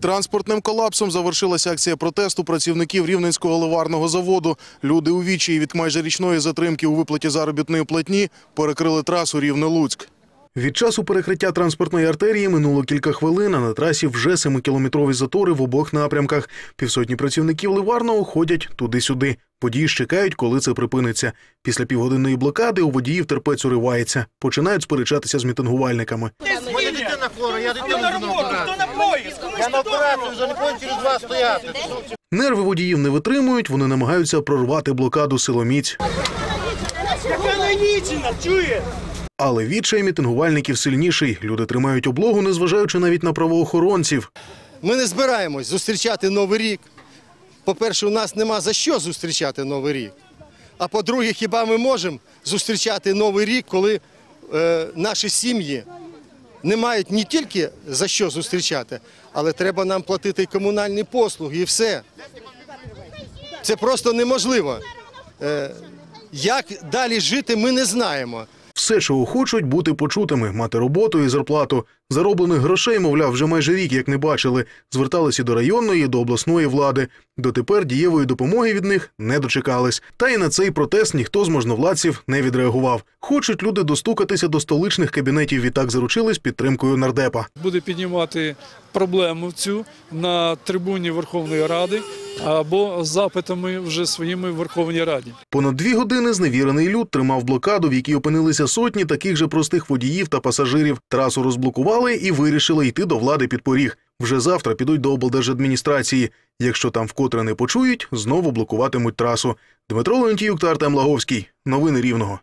Транспортним колапсом завершилася акція протесту працівників Рівненського ливарного заводу. Люди у відчаї від майже річної затримки у виплаті заробітної платні перекрили трасу Рівне-Луцьк. Від часу перекриття транспортної артерії минуло кілька хвилин, а на трасі вже 7-кілометрові затори в обох напрямках. Півсотні працівників ливарного ходять туди-сюди. Водії ж чекають, коли це припиниться. Після півгодинної блокади у водіїв терпець уривається. Починають сперечатися з мітингувальниками. Моя дитина хвора, я дитину на роботу, хто на поїзд, Я на операцію, вже не повинен через вас стояти. Нерви водіїв не витримують, вони намагаються прорвати блокаду силоміць. Яка наїчена, чує? Але відчай мітингувальників сильніший. Люди тримають облогу, незважаючи навіть на правоохоронців. Ми не збираємось зустрічати Новий рік. По-перше, у нас нема за що зустрічати Новий рік. А по-друге, хіба ми можемо зустрічати Новий рік, коли е, наші сім'ї не мають не тільки за що зустрічати, але треба нам платити і комунальні послуги і все. Це просто неможливо. Е, як далі жити, ми не знаємо. Все, що хочуть, бути почутими, мати роботу і зарплату. Зароблених грошей, мовляв, вже майже рік як не бачили. Зверталися до районної, до обласної влади. Дотепер дієвої допомоги від них не дочекались. Та й на цей протест ніхто з можновладців не відреагував. Хочуть люди достукатися до столичних кабінетів. Відтак заручились підтримкою нардепа. буде піднімати проблему цю на трибуні Верховної Ради або запитами вже своїми в Верховній Раді. Понад дві години зневірений люд тримав блокаду, в якій опинилися сотні таких же простих водіїв та пасажирів. Трасу розблокували і вирішили йти до влади під поріг. Вже завтра підуть до облдержадміністрації. Якщо там вкотре не почують, знову блокуватимуть трасу. Дмитро Леонтіюк та Артем Лаговський. Новини Рівного.